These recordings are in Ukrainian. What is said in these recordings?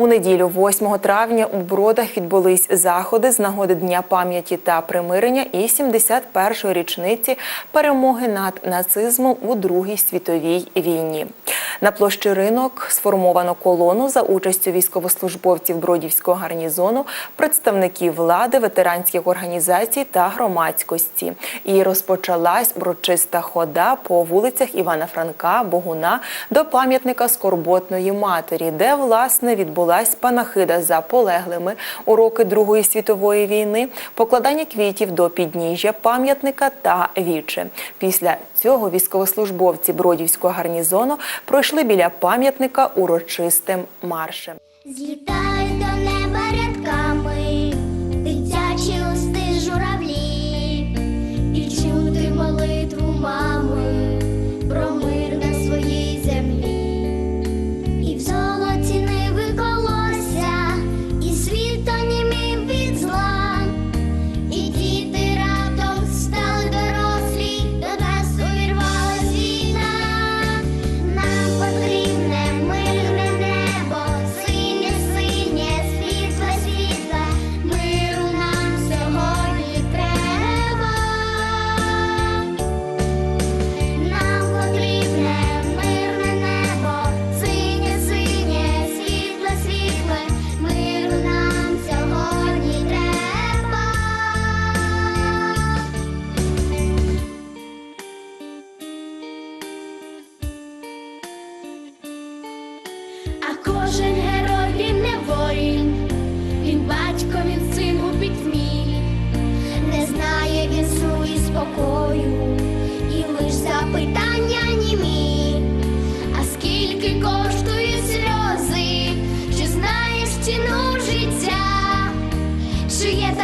У неділю, 8 травня, у бродах відбулись заходи з нагоди дня пам'яті та примирення і 71-ї річниці перемоги над нацизмом у Другій світовій війні. На площі ринок сформовано колону за участю військовослужбовців бродівського гарнізону, представників влади, ветеранських організацій та громадськості. І розпочалась брочиста хода по вулицях Івана Франка, Богуна до пам'ятника Скорботної матері, де власне відбулася відбулась панахида за полеглими уроки Другої світової війни, покладання квітів до підніжжя, пам'ятника та віче. Після цього військовослужбовці бродівського гарнізону пройшли біля пам'ятника урочистим маршем. Злітай!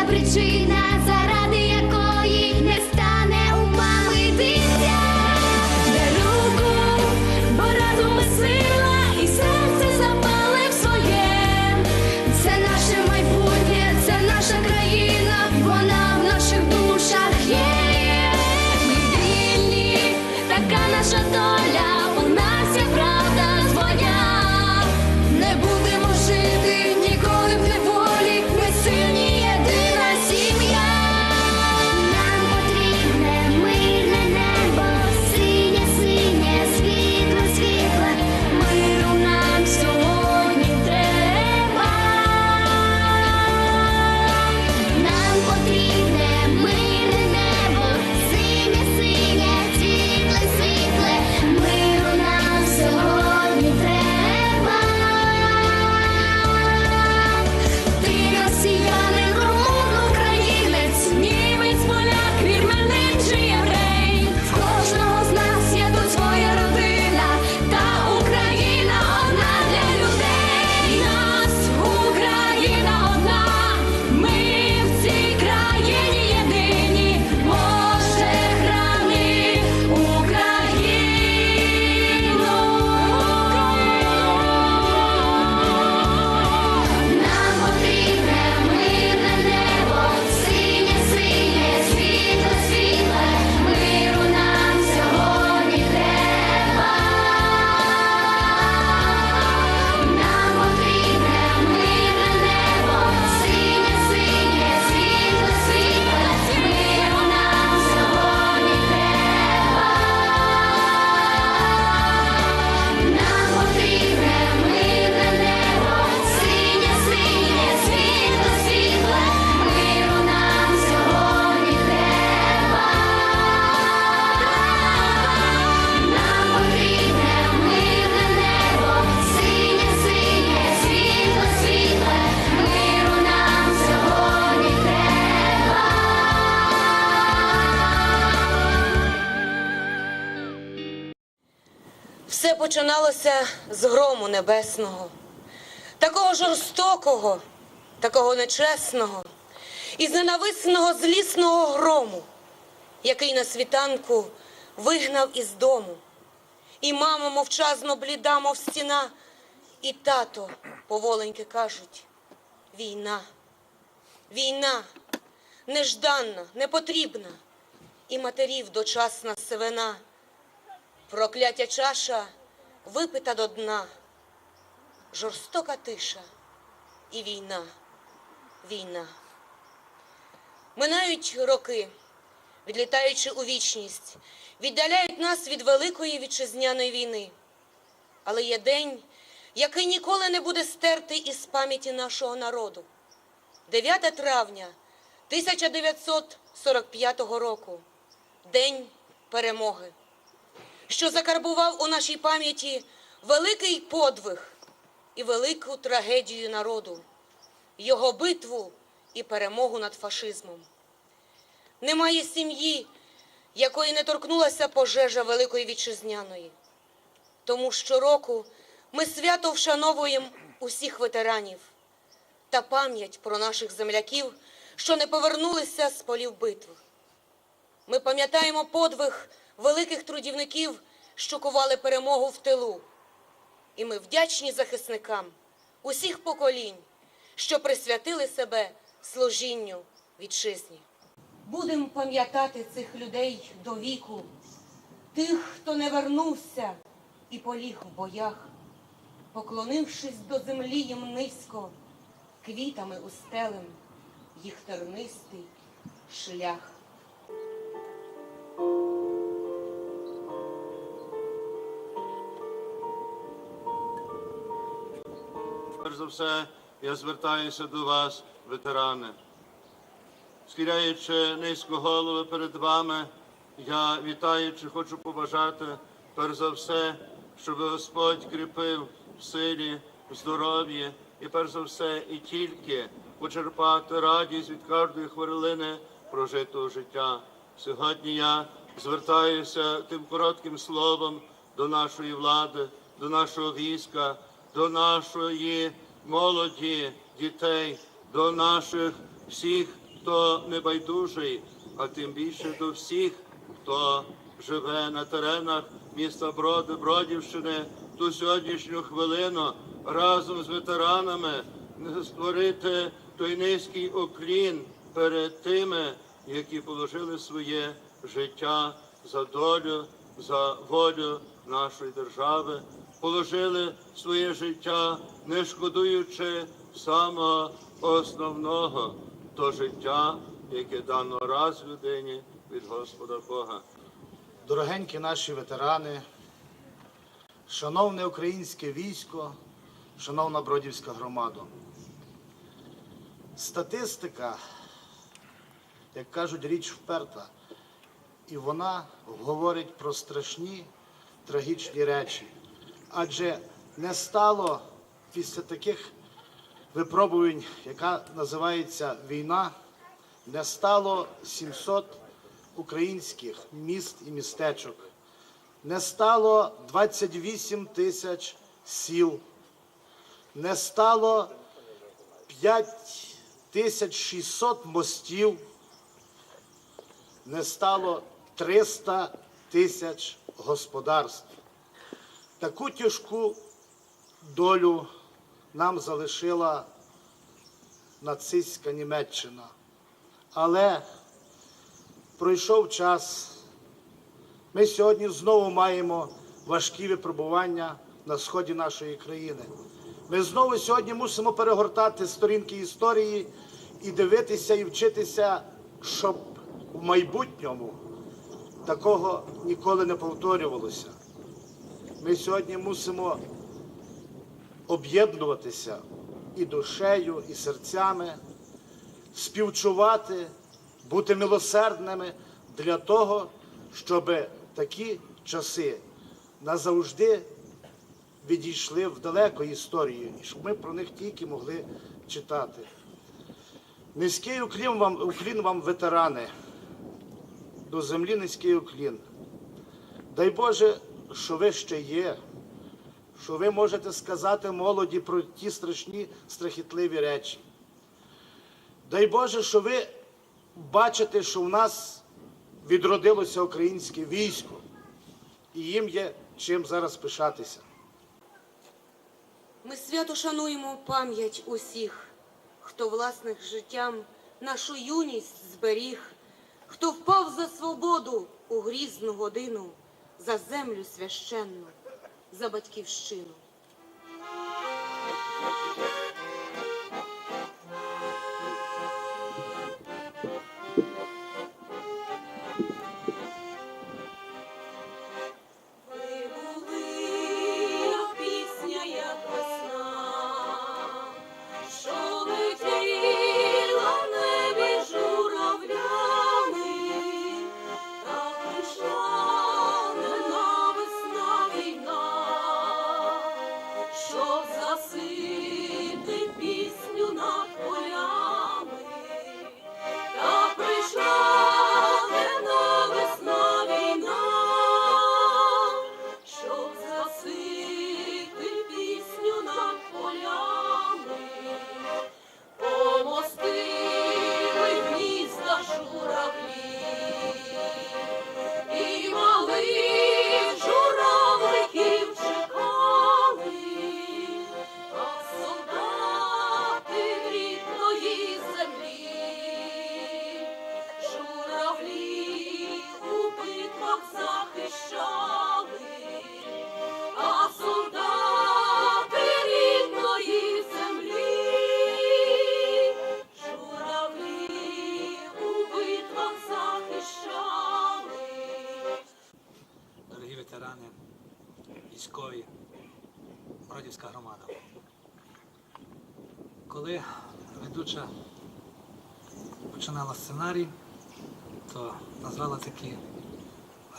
причина за. починалося з грому небесного, такого жорстокого, такого нечесного і з ненависного злісного грому, який на світанку вигнав із дому. І мама мовчазно бліда, мов стіна, і тато поволеньки кажуть: війна, війна нежданна, непотрібна, і матерів дочасна сивина. Прокляття чаша випита до дна, жорстока тиша і війна, війна. Минають роки, відлітаючи у вічність, віддаляють нас від великої вітчизняної війни. Але є день, який ніколи не буде стерти із пам'яті нашого народу. 9 травня 1945 року, День перемоги що закарбував у нашій пам'яті великий подвиг і велику трагедію народу, його битву і перемогу над фашизмом. Немає сім'ї, якої не торкнулася пожежа Великої Вітчизняної. Тому щороку ми свято вшановуємо усіх ветеранів та пам'ять про наших земляків, що не повернулися з полів битв. Ми пам'ятаємо подвиг великих трудівників, що кували перемогу в тилу. І ми вдячні захисникам усіх поколінь, що присвятили себе служінню вітчизні. Будемо пам'ятати цих людей до віку, тих, хто не вернувся і поліг в боях, поклонившись до землі їм низько, квітами устелем їх тернистий шлях. Перш за все, я звертаюся до вас, ветерани. Схиляючи низько голови перед вами, я вітаючи, хочу побажати, перш за все, щоб Господь кріпив в силі, в здоров'ї і перш за все і тільки почерпати радість від кожної хвилини прожитого життя. Сьогодні я звертаюся тим коротким словом до нашої влади, до нашого війська, до нашої молоді, дітей, до наших всіх, хто небайдужий, а тим більше до всіх, хто живе на теренах міста Броди, Бродівщини, ту сьогоднішню хвилину разом з ветеранами створити той низький оклін перед тими, які положили своє життя за долю, за волю нашої держави, положили своє життя, не шкодуючи самого основного то життя, яке дано раз людині від Господа Бога. Дорогенькі наші ветерани, шановне українське військо, шановна Бродівська громада. Статистика, як кажуть, річ вперта, і вона говорить про страшні трагічні речі. Адже не стало після таких випробувань, яка називається війна, не стало 700 українських міст і містечок, не стало 28 тисяч сіл, не стало 5600 мостів, не стало 300 тисяч господарств. Таку тяжку долю нам залишила нацистська Німеччина. Але пройшов час. Ми сьогодні знову маємо важкі випробування на сході нашої країни. Ми знову сьогодні мусимо перегортати сторінки історії і дивитися і вчитися, щоб в майбутньому такого ніколи не повторювалося. Ми сьогодні мусимо об'єднуватися і душею, і серцями, співчувати, бути милосердними для того, щоб такі часи назавжди відійшли в далеку історію, і щоб ми про них тільки могли читати. Низький уклін вам, уклін вам, ветерани, до землі низький уклін. Дай Боже, що ви ще є, що ви можете сказати молоді про ті страшні, страхітливі речі. Дай Боже, що ви бачите, що в нас відродилося українське військо, і їм є чим зараз пишатися. Ми свято шануємо пам'ять усіх, хто власних життям нашу юність зберіг, хто впав за свободу у грізну годину, за землю священну, за батьківщину. show.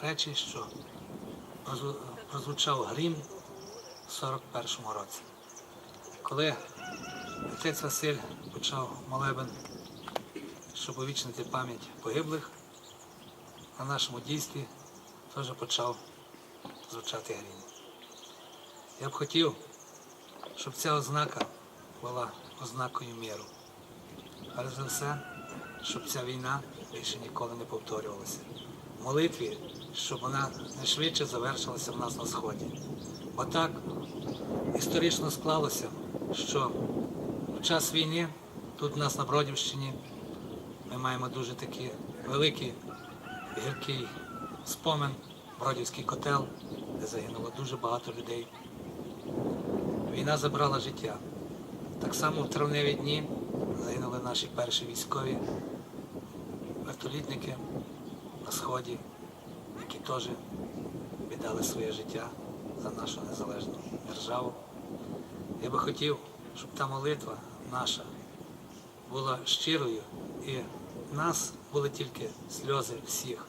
Речі, що прозвучав грім в 41-му році. Коли отець Василь почав молебен, щоб увічнити пам'ять погиблих, на нашому дійстві теж почав звучати грім. Я б хотів, щоб ця ознака була ознакою миру. Перш за все, щоб ця війна більше ніколи не повторювалася. Молитві, щоб вона не швидше завершилася в нас на сході. Бо так історично склалося, що в час війни тут у нас на Бродівщині ми маємо дуже такий великий гіркий спомин, Бродівський котел, де загинуло дуже багато людей. Війна забрала життя. Так само в травневі дні загинули наші перші військові вертолітники на сході, які теж віддали своє життя за нашу незалежну державу. Я би хотів, щоб та молитва наша була щирою і в нас були тільки сльози всіх,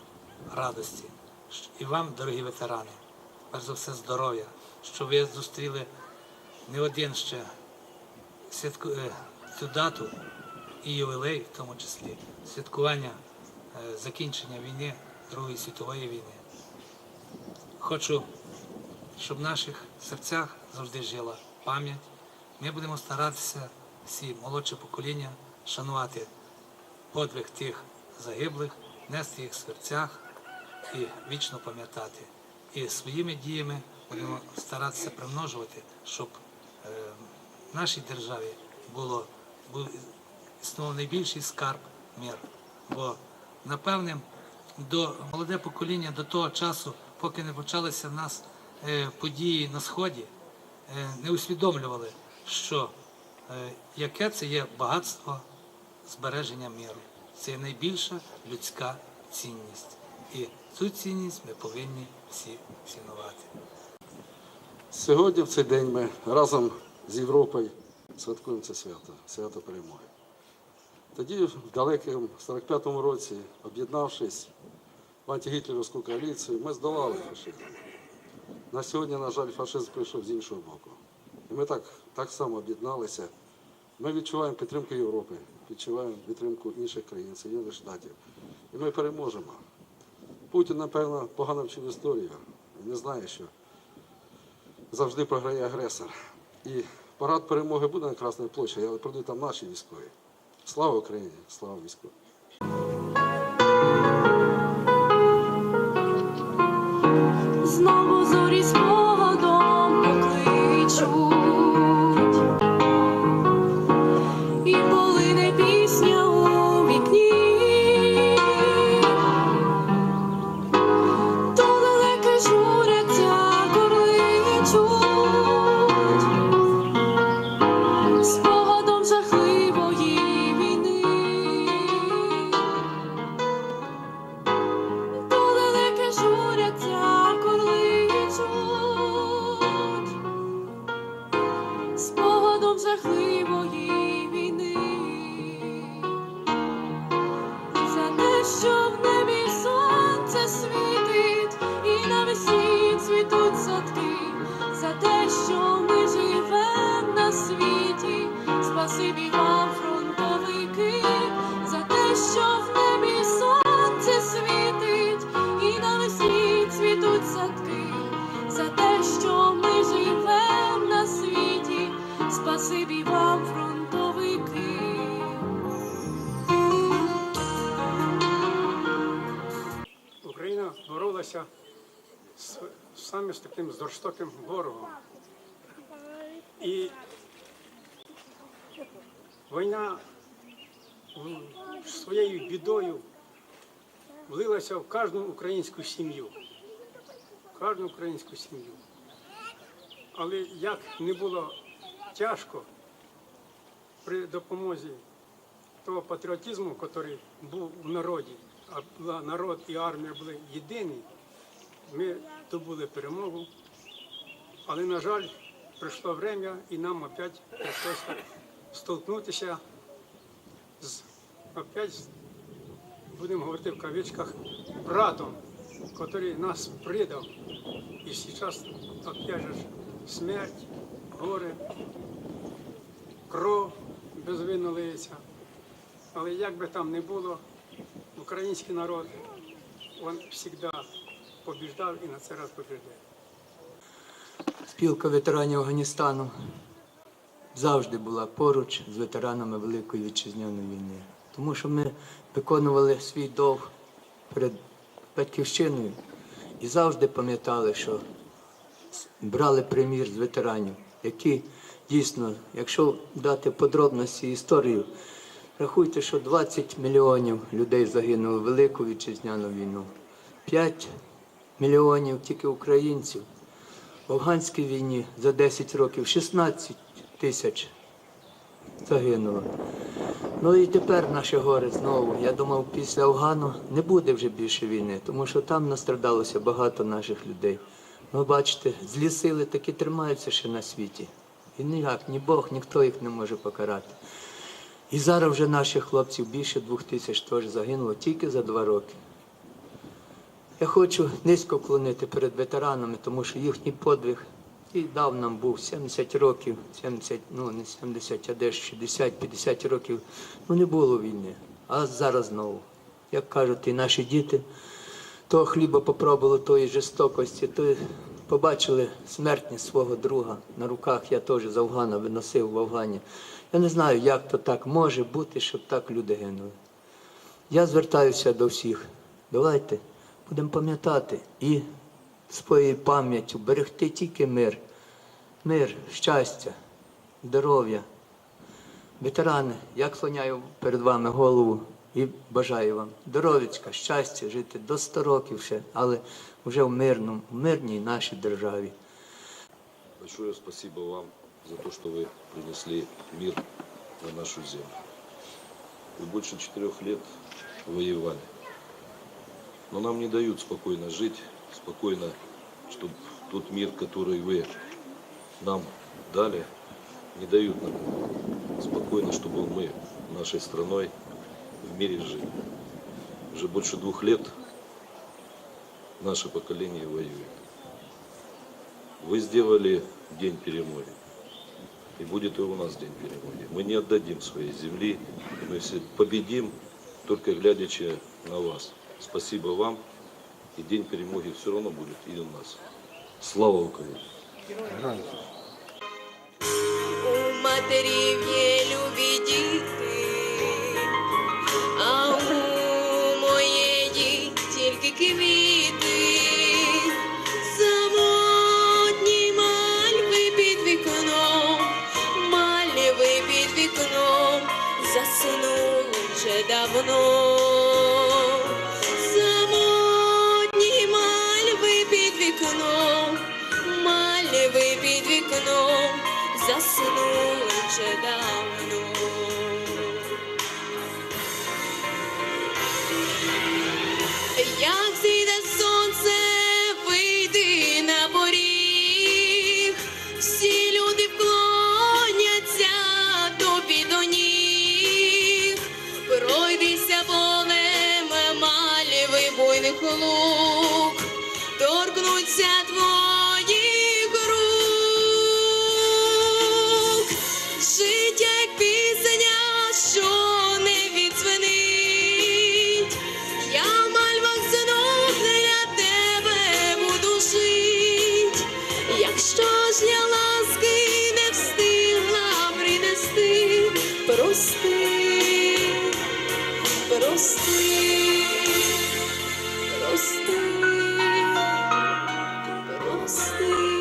радості. І вам, дорогі ветерани, перш за все здоров'я, що ви зустріли не один ще святку, е, цю дату і ювілей, в тому числі, святкування е, закінчення війни, Другої світової війни. Хочу, щоб в наших серцях завжди жила пам'ять. Ми будемо старатися, всі молодше покоління, шанувати подвиг тих загиблих, нести їх в серцях і вічно пам'ятати. І своїми діями будемо старатися примножувати, щоб е, в нашій державі було, існував найбільший скарб мир. Бо, напевне, до молоде покоління до того часу, поки не почалися в нас е, події на Сході, е, не усвідомлювали, що е, яке це є багатство збереження миру. Це є найбільша людська цінність. І цю цінність ми повинні всі цінувати. Сьогодні, в цей день, ми разом з Європою святкуємо це свято, свято перемоги. Тоді, в далекому 45-му році, об'єднавшись в антигітлерівську коаліцію, ми здолали фашизм. На сьогодні, на жаль, фашизм прийшов з іншого боку. І ми так, так само об'єдналися. Ми відчуваємо підтримку Європи, відчуваємо підтримку інших країн, Соєднаних Штатів. І ми переможемо. Путін, напевно, погано вчив історію і не знає, що завжди програє агресор. І парад перемоги буде на Красній площі, але прийдуть там наші військові. Слава Україні! Слава військовим! Знову зорі спогадом покличуть, спасибі вам, фронтовики. Україна боролася з, саме з таким жорстоким ворогом. І війна своєю бідою влилася в кожну українську сім'ю. Кожну українську сім'ю. Але як не було тяжко при допомозі того патріотизму, який був в народі, а народ і армія були єдині, ми добули перемогу. Але, на жаль, прийшло время, і нам опять прийшлося столкнутися з опять, будемо говорити в кавичках, братом, який нас предав. І зараз опять же смерть, горе, безвинно. Але як би там не було, український народ, він завжди побіждав і на цей раз побіждає. Спілка ветеранів Афганістану завжди була поруч з ветеранами Великої вітчизняної війни. Тому що ми виконували свій долг перед батьківщиною і завжди пам'ятали, що брали примір з ветеранів, які дійсно, якщо дати подробності історію, рахуйте, що 20 мільйонів людей загинуло в Велику вітчизняну війну, 5 мільйонів тільки українців. В афганській війні за 10 років 16 тисяч загинуло. Ну і тепер наше горе знову. Я думав, після Афгану не буде вже більше війни, тому що там настрадалося багато наших людей. Ну, бачите, злі сили таки тримаються ще на світі. І ніяк, ні Бог, ніхто їх не може покарати. І зараз вже наших хлопців більше двох тисяч теж загинуло тільки за два роки. Я хочу низько вклонити перед ветеранами, тому що їхній подвиг і дав нам був 70 років, 70, ну не 70, а десь 60-50 років. Ну не було війни. А зараз знову. Як кажуть, і наші діти того хліба попробували, тої жорстокості, то побачили смертність свого друга на руках. Я теж з Афгана виносив в Афгані. Я не знаю, як то так може бути, щоб так люди гинули. Я звертаюся до всіх. Давайте будемо пам'ятати і своєю пам'яттю берегти тільки мир, мир, щастя, здоров'я. Ветерани, я склоняю перед вами голову і бажаю вам здоров'ячка, щастя, жити до 100 років ще, але вже в мирному, в мирній нашій державі. Большое спасибо вам за то, что вы принесли мир на нашу землю. Вы больше четырех лет воевали. Но нам не дают спокойно жить, спокойно, чтобы тот мир, который вы нам дали, не дают нам спокойно, чтобы мы нашей страной в мире жили. Уже больше двух лет наше поколение воюет. Вы сделали день перемоги. И будет и у нас день перемоги. Мы не отдадим своей земли. Мы все победим, только глядячи на вас. Спасибо вам. И день перемоги все равно будет и у нас. Слава Украине! У матерів є любі lost.